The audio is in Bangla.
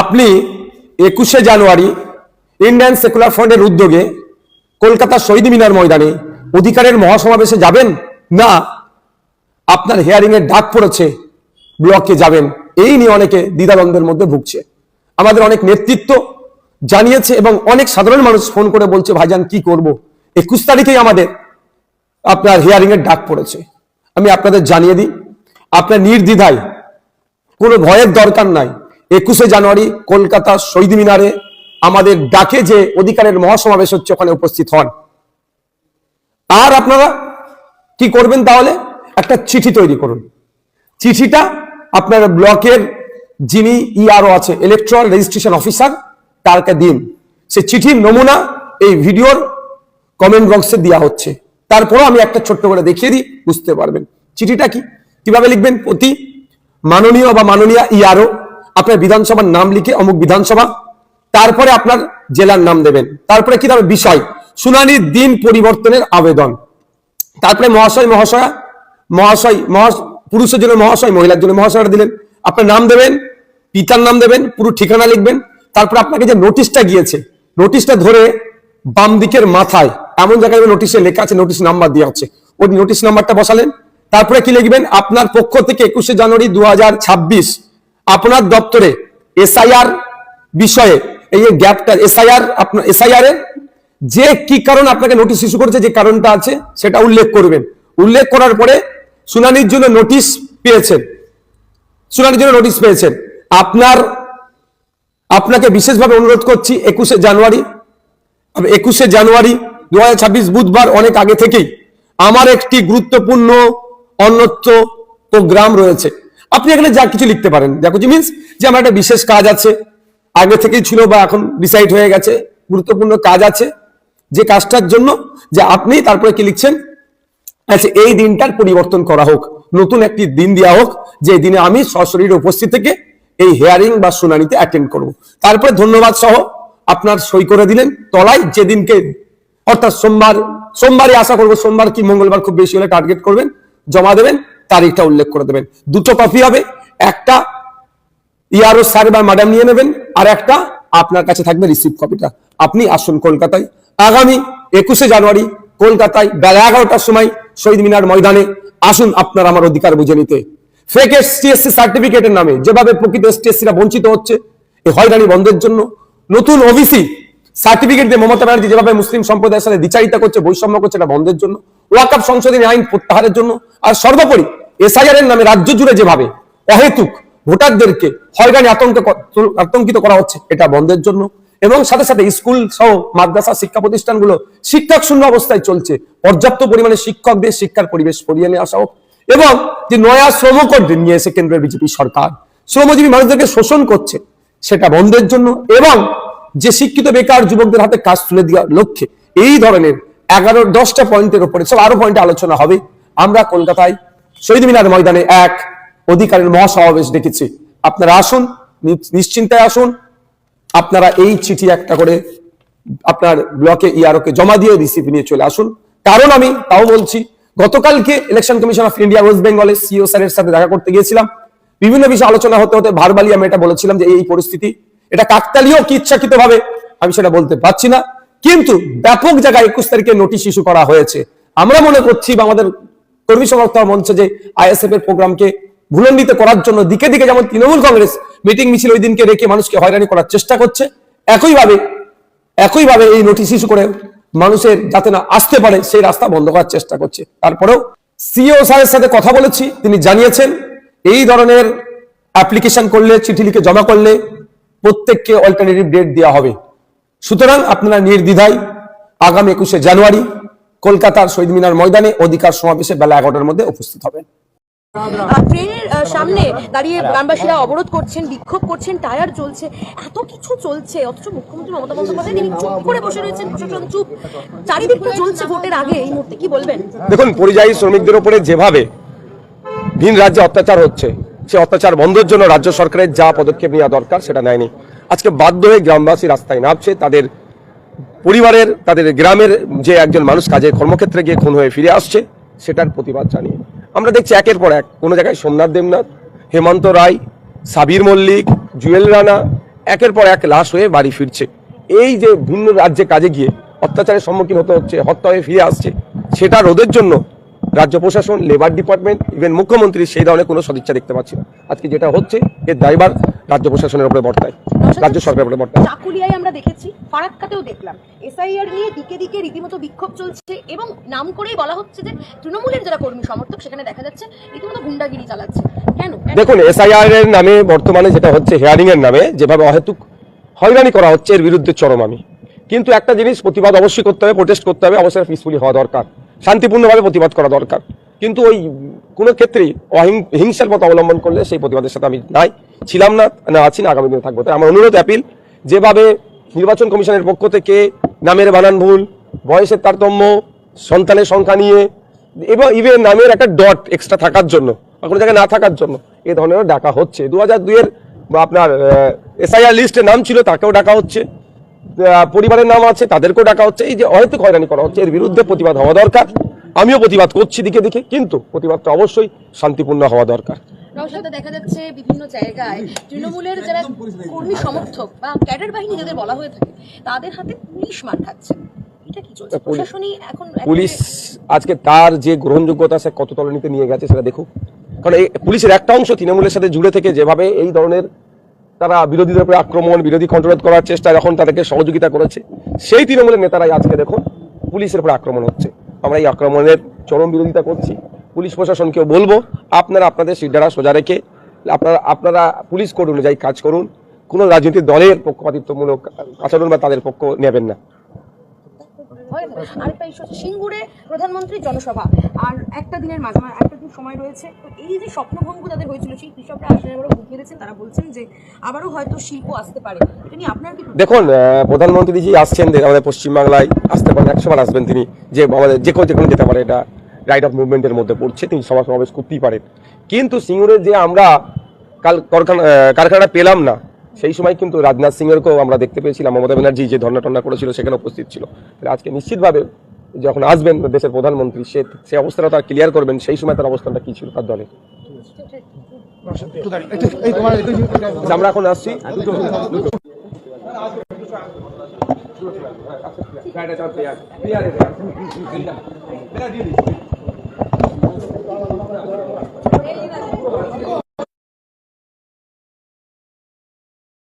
আপনি একুশে জানুয়ারি ইন্ডিয়ান সেকুলার ফ্রন্টের উদ্যোগে কলকাতার শহীদ মিনার ময়দানে অধিকারের মহাসমাবেশে যাবেন না? আপনার হেয়ারিং এর ডাক পড়েছে ব্লকে যাবেন। এই নিয়ে অনেকে দ্বিধাদ্বন্দ্বের মধ্যে ভুগছে। আমাদের অনেক নেতৃত্ব জানিয়েছে এবং অনেক সাধারণ মানুষ ফোন করে বলছে, ভাইজান, কি করব? একুশ তারিখেই আমাদের আপনার হিয়ারিং এর ডাক পড়েছে। আমি আপনাদের জানিয়ে দিই, আপনার নির্দ্বিধায় কোনো ভয়ের দরকার নাই। একুশে জানুয়ারি কলকাতা শহীদ মিনারে আমাদের ডাকে যে অধিকারের মহাসমাবেশ হচ্ছে, ওখানে উপস্থিত হন। আর আপনারা কি করবেন তাহলে? একটা চিঠি তৈরি করুন। চিঠিটা আপনার ব্লকের যিনি ইআরও আছে ইলেকট্রাল রেজিস্ট্রেশন অফিসার তারকে দিন। সে চিঠির নমুনা এই ভিডিওর কমেন্ট বক্সে দেওয়া হচ্ছে। তারপরও আমি একটা ছোট্ট করে দেখিয়ে দিই, বুঝতে পারবেন। চিঠিটা কি? কীভাবে লিখবেন? প্রতি মাননীয় বা মাননীয় ইআরও আপনার বিধানসভার নাম লিখে অমুক বিধানসভা, তারপরে আপনার জেলার নাম দেবেন। তারপরে কি হবে বিষয়? শুনানির দিন পরিবর্তনের আবেদন। তারপরে মহাশয়, মহাশয়া, মহাশয়, মহা, পুরুষের জন্য মহাশয়, মহিলার জন্য মহাশয়টা দিলেন। আপনার নাম দেবেন, পিতার নাম দেবেন, পুরো ঠিকানা লিখবেন। তারপর আপনাকে যে নোটিশটা গিয়েছে, নোটিশটা ধরে বাম দিকের মাথায়, এমন জায়গায় নোটিশে লেখা আছে, নোটিশ নাম্বার দেওয়া হচ্ছে। ওই নোটিশ নাম্বারটা বসালেন। তারপরে কি লিখবেন? আপনার পক্ষ থেকে একুশে জানুয়ারি দু হাজার ছাব্বিশ আপনার দপ্তরে এসআইআর বিষয়ে, এই যে গ্যাপটা, এসআইআর আপনার এসআইআর যে কি কারণ আপনাকে নোটিশ ইস্যু করেছে, যে কারণটা আছে, সেটা উল্লেখ করবেন। উল্লেখ করার পরে শুনানির জন্য নোটিশ পেয়েছেন। শুনানির জন্য নোটিশ পেয়েছেন। আপনার, আপনাকে বিশেষভাবে অনুরোধ করছি, একুশে জানুয়ারি একুশে জানুয়ারি দু হাজার ছাব্বিশ বুধবার অনেক আগে থেকেই আমার একটি গুরুত্বপূর্ণ অন্যত্র প্রোগ্রাম রয়েছে। আপনি এখানে যা কিছু লিখতে পারেন। যা কিছু মিনস যে আমার একটা বিশেষ কাজ আছে, আগে থেকেই ছিল বা এখন ডিসাইড হয়ে গেছে, গুরুত্বপূর্ণ কাজ আছে, যে কাজটার জন্য যে আপনি তারপরে কি লিখছেন? আচ্ছা এই দিনটার পরিবর্তন করা হোক, নতুন একটি দিন দেওয়া হোক, যে দিনে আমি সশরীরে উপস্থিত থেকে এই হেয়ারিং বা শুনানিতে অ্যাটেন্ড করব। তারপরে ধন্যবাদ সহ আপনার সই করে দিলেন, তলায় যেদিনকে, অর্থাৎ সোমবার, সোমবারই আশা করব সোমবার কি মঙ্গলবার খুব বেশি হলে টার্গেট করবেন, জমা দেবেন। তারিখটা উল্লেখ করে দেবেন। দুটো কপি হবে, একটা ইয়ারও স্যার বা ম্যাডাম নিয়ে নেবেন, আর একটা আপনার কাছে থাকবে রিসিভ কপিটা আপনি আসুন কলকাতায়। আগামী একুশে জানুয়ারি কলকাতায় বেলা এগারোটার সময় শহীদ মিনার ময়দানে আসুন আপনার আমার অধিকার বুঝে নিতে। ফেক এসটিএসসি সার্টিফিকেটের নামে যেভাবে প্রকৃত এসটিএসসিরা বঞ্চিত হচ্ছে এই হয়রানি বন্ধের জন্য নতুন ওবিসি সার্টিফিকেট দিয়ে মমতা ব্যানার্জি যেভাবে মুসলিম সম্প্রদায়ের সাথে দ্বিচারিতা করছে, বৈষম্য করছে, এটা বন্ধের জন্য। ওয়াকাপ সংশোধনী আইন প্রত্যাহারের জন্য। আর সর্বোপরি এসআইআর নামে রাজ্য জুড়ে যেভাবে অহেতুক ভোটারদেরকে হয়রানি আতঙ্ক আতঙ্কিত করা হচ্ছে, এটা বন্ধের জন্য। এবং সাথে সাথে স্কুল সহ মাদ্রাসা শিক্ষা প্রতিষ্ঠানগুলো শিক্ষক শূন্য অবস্থায় চলছে। পর্যাপ্ত পরিমাণে শিক্ষকদের শিক্ষার পরিবেশ করিয়ে নিয়ে আসা হোক এবং যে নয়া শ্রমকর্মী নিয়ে এসে কেন্দ্রের বিজেপি সরকার, শ্রমজীবী মানুষদেরকে শোষণ করছে, সেটা বন্ধের জন্য। এবং যে শিক্ষিত বেকার যুবকদের হাতে কাজ তুলে দেওয়ার লক্ষ্যে এই ধরনের এগারো, দশটা পয়েন্টের উপরে সব আরও পয়েন্টে আলোচনা হবে। আমরা কলকাতায় শহীদ মিনার ময়দানে এক অধিকারের মহাসমাবেশ দেখেছি আপনারা আসুন নিশ্চিন্তায় আসুন। আপনারা এই চিঠি একটা করে আপনার ব্লকে ইআরওকে জমা দিয়ে রিসিভ নিয়ে চলে আসুন। কারণ আমি তাও বলছি, গতকালকে election commission of India, west বেঙ্গলের সিও স্যারের সাথে দেখা করতে গিয়েছিলাম। বিভিন্ন বিষয়ে আলোচনা হতে হতে ভারবালি আমি এটা বলেছিলাম যে, এই পরিস্থিতি, এটা কাকতালীয় কি ইচ্ছাকৃত ভাবে আমি সেটা বলতে পারছি না। কিন্তু ব্যাপক জায়গায় একুশ তারিখে নোটিশ ইস্যু করা হয়েছে। আমরা মনে করছি বা আমাদের কর্মী সমর্থক মঞ্চে যে আইএসএফ এর প্রোগ্রামকে ভুলন্ডিত করার জন্য দিকে দিকে যেমন তৃণমূল কংগ্রেস মিটিং মিছিল ওই দিনকে রেখে মানুষকে হয়রানি করার চেষ্টা করছে, একইভাবে একইভাবে এই নোটিশ ইস্যু করে মানুষের যাতে না আসতে পারে সেই রাস্তা বন্ধ করার চেষ্টা করছে। তারপরেও সিও স্যারের সাথে কথা বলেছি, তিনি জানিয়েছেন এই ধরনের অ্যাপ্লিকেশন করলে, চিঠি লিখে জমা করলে প্রত্যেককে অল্টারনেটিভ ডেট দেওয়া হবে। সুতরাং আপনারা নির্দ্বিধায় আগামী একুশে জানুয়ারি কলকাতার শহীদ মিনার ময়দানে অধিকার সমাবেশে বেলা এগারোটার মধ্যে উপস্থিত হবেন আহ, ট্রেনের সামনে দাঁড়িয়ে গ্রামবাসীরা অবরোধ করছেন বিক্ষোভ করছেন টায়ার চলছে এত কিছু চলছে অথচ মুখ্যমন্ত্রী মমতা বন্দ্যোপাধ্যায় তিনি চুপ করে বসে রয়েছেন প্রশাসন চুপ। চারিদিকটা চলছে ভোটের আগে এই মুহূর্তে কি বলবেন? দেখুন পরিযায়ী শ্রমিকদের উপরে যেভাবে ভিন রাজ্যে অত্যাচার হচ্ছে সে অত্যাচার বন্ধের জন্য রাজ্য সরকারের যা পদক্ষেপ নেওয়া দরকার সেটা নেয়নি। আজকে বাধ্য হয়ে গ্রামবাসী রাস্তায় নামছে তাদের পরিবারের, তাদের গ্রামের যে একজন মানুষ কাজে কর্মক্ষেত্রে গিয়ে খুন হয়ে ফিরে আসছে, সেটার প্রতিবাদ জানিয়ে। আমরা দেখছি একের পর এক, কোনো জায়গায় সোমনাথ দেবনাথ, হেমন্ত রায়, সাবির মল্লিক, জুয়েল রানা, একের পর এক লাশ হয়ে বাড়ি ফিরছে। এই যে ভিন্ন রাজ্যে কাজে গিয়ে অত্যাচারের সম্মুখীন হতে হচ্ছে, হত্যা হয়ে ফিরে আসছে, সেটা রোধের জন্য রাজ্য প্রশাসন, লেবার ডিপার্টমেন্ট, ইভেন মুখ্যমন্ত্রী সেই ধরনের কোনো সদিচ্ছা দেখতে পাচ্ছি না। আজকে যেটা হচ্ছে, এর দায়ভার রাজ্য প্রশাসনের উপরে বর্তায়। রাজ্য উপরে বর্তায় চাকুলিয়ায় আমরা দেখেছি ফারাক্কাতেও দেখলাম। এসআইআর নিয়ে দিকে দিকে রীতিমতো বিক্ষোভ চলছে এবং নাম করেই বলা হচ্ছে যে তৃণমূলের যারা কর্মী সমর্থক সেখানে দেখা যাচ্ছে রীতিমতো গুন্ডাগিরি চালাচ্ছে। কেন? কেন? দেখুন এসআইআর এর নামে বর্তমানে যেটা হচ্ছে হেয়ারিং এর নামে যেভাবে অহেতুক হয়রানি করা হচ্ছে এর বিরুদ্ধে চরম আমি। কিন্তু একটা জিনিস প্রতিবাদ অবশ্যই করতে হবে প্রোটেস্ট করতে হবে অবশ্যই পিসফুলি হওয়া দরকার। শান্তিপূর্ণভাবে প্রতিবাদ করা দরকার। কিন্তু ওই কোনো ক্ষেত্রেই অহিং হিংসার পথ অবলম্বন করলে সেই প্রতিবাদের সাথে আমি নাই। ছিলাম না না, আছি না, আগামী দিনে থাকব। তাই আমার অনুরোধ অ্যাপিল যেভাবে নির্বাচন কমিশনের পক্ষ থেকে নামের বানান ভুল, বয়সের তারতম্য, সন্তানের সংখ্যা নিয়ে, এবং ইভেন নামের একটা ডট এক্সট্রা থাকার জন্য, বা কোনো জায়গায় না থাকার জন্য, এ ধরনের ডাকা হচ্ছে। দু হাজার দুইয়ের আপনার এসআইআর লিস্টে নাম ছিল, তাকেও ডাকা হচ্ছে। পরিবারের নাম আছে, তাদেরকেও ডাকা হচ্ছে। এই যে হয়তো হয়রানি করা হচ্ছে, এর বিরুদ্ধে প্রতিবাদ হওয়া দরকার। আমিও প্রতিবাদ করছি দিকে দিকে, কিন্তু প্রতিবাদটা অবশ্যই শান্তিপূর্ণ হওয়া দরকার। নওশাদে দেখা যাচ্ছে বিভিন্ন জায়গায় তৃণমূলের যারা কর্মী সমর্থক বা ক্যাডার বাহিনী যাদের বলা হয়ে থাকে তাদের হাতে পুলিশ মার খাচ্ছে এটা কি চলছে? পুলিশ- প্রশাসনই এখন একেবারে- পুলিশ আজকে তার যে গ্রহণযোগ্যতা সে কত তলনিতে নিয়ে গেছে সেটা দেখুক। কারণ এই পুলিশের একটা অংশ তৃণমূলের সাথে জুড়ে থেকে যেভাবে এই ধরনের তারা বিরোধীদের উপরে আক্রমণ বিরোধী কন্ট্রোল করার চেষ্টা যখন তাদেরকে সহযোগিতা করেছে সেই তৃণমূলের নেতারাই আজকে দেখুন পুলিশের উপরে আক্রমণ হচ্ছে। আমরা এই আক্রমণের চরম বিরোধিতা করছি। পুলিশ প্রশাসনকেও বলব আপনারা আপনাদের সিদ্ধারা সোজা রেখে আপনারা আপনারা পুলিশ কোড অনুযায়ী কাজ করুন। কোনো রাজনৈতিক দলের পক্ষপাতিত্বমূলক আচরণ বা তাদের পক্ষ নেবেন না। না। আরেকটা ইস্যু হচ্ছে সিঙ্গুরে প্রধানমন্ত্রী জনসভা। আর একটা দিনের মাঝে একটা দিন সময় রয়েছে। তো এই যে স্বপ্নভঙ্গ তাদের হয়েছিল সেই কৃষকরা আসলে আবারও তারা বলছেন যে আবারও হয়তো শিল্প আসতে পারে। এটা নিয়ে আপনার দেখুন প্রধানমন্ত্রী আসছেন আমাদের পশ্চিমবাংলায় আসতে পারেন একশো বার আসবেন তিনি। যে আমাদের যে কোনো যে কোনো যেতে পারে এটা। রাইট অফ মুভমেন্টের মধ্যে পড়ছে, তিনি সভা সমাবেশ করতেই পারেন। কিন্তু সিঙ্গুরে যে আমরা কাল কারখানা কারখানা পেলাম না, সেই সময় কিন্তু রাজনাথ সিংয়েরকেও আমরা দেখতে পেয়েছিলাম, মমতা ব্যানার্জি যে ধর্ণা টন্না করেছিল, সেখানে উপস্থিত ছিল। আজকে নিশ্চিতভাবে যখন আসবেন দেশের প্রধানমন্ত্রী, সে সেই অবস্থাটা তার ক্লিয়ার করবেন, সেই সময় তার অবস্থানটা কী ছিল তার দলে। আমরা এখন আসছি।